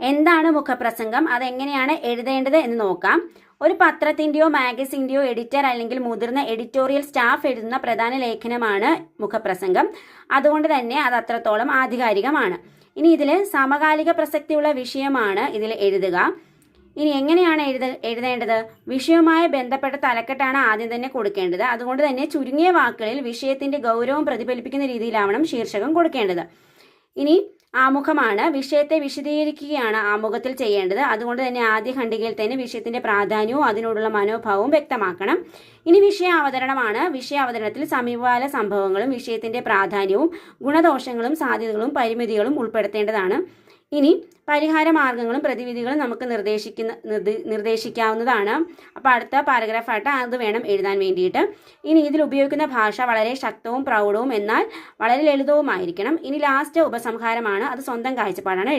എന്താണ് മുഖപ്രസംഗം? അതെങ്ങനെയാണ് എഴുതേണ്ടത് എന്ന് നോക്കാം. ഒരു പത്രത്തിന്റെയോ മാഗസിന്റെയോ എഡിറ്റർ അല്ലെങ്കിൽ മുതിർന്ന എഡിറ്റോറിയൽ സ്റ്റാഫ് എഴുതുന്ന പ്രധാന ലേഖനമാണ് മുഖപ്രസംഗം. അതുകൊണ്ട് തന്നെ അത് അത്രത്തോളം ആധികാരികമാണ്. ഇനി ഇതിൽ സമകാലിക പ്രസക്തിയുള്ള വിഷയമാണ് ഇതിൽ എഴുതുക. ഇനി എങ്ങനെയാണ് എഴുത എഴുതേണ്ടത്? വിഷയവുമായി ബന്ധപ്പെട്ട തലക്കെട്ടാണ് ആദ്യം തന്നെ കൊടുക്കേണ്ടത്. അതുകൊണ്ട് തന്നെ ചുരുങ്ങിയ വാക്കുകളിൽ വിഷയത്തിന്റെ ഗൗരവം പ്രതിഫലിപ്പിക്കുന്ന രീതിയിലാവണം ശീർഷകം കൊടുക്കേണ്ടത്. ഇനി ആമുഖമാണ്. വിഷയത്തെ വിശദീകരിക്കുകയാണ് ആമുഖത്തിൽ ചെയ്യേണ്ടത്. അതുകൊണ്ട് തന്നെ ആദ്യ ഖണ്ഡികയിൽ തന്നെ വിഷയത്തിന്റെ പ്രാധാന്യവും അതിനോടുള്ള മനോഭാവവും വ്യക്തമാക്കണം. ഇനി വിഷയ അവതരണമാണ് വിഷയ അവതരണത്തിൽ സമീപകാല സംഭവങ്ങളും വിഷയത്തിന്റെ പ്രാധാന്യവും ഗുണദോഷങ്ങളും സാധ്യതകളും പരിമിതികളും ഉൾപ്പെടുത്തേണ്ടതാണ്. ഇനി പരിഹാര മാർഗങ്ങളും പ്രതിവിധികളും നമുക്ക് നിർദ്ദേശിക്കുന്ന നിർദ്ദേശിക്കാവുന്നതാണ്. അപ്പോൾ അടുത്ത പാരഗ്രാഫായിട്ട് അത് വേണം എഴുതാൻ വേണ്ടിയിട്ട്. ഇനി ഇതിൽ ഉപയോഗിക്കുന്ന ഭാഷ വളരെ ശക്തവും പ്രൗഢവും എന്നാൽ വളരെ ലളിതവുമായിരിക്കണം. ഇനി ലാസ്റ്റ് ഉപസംഹാരമാണ്. അത് സ്വന്തം കാഴ്ചപ്പാടാണ്. എഴുതുന്നത്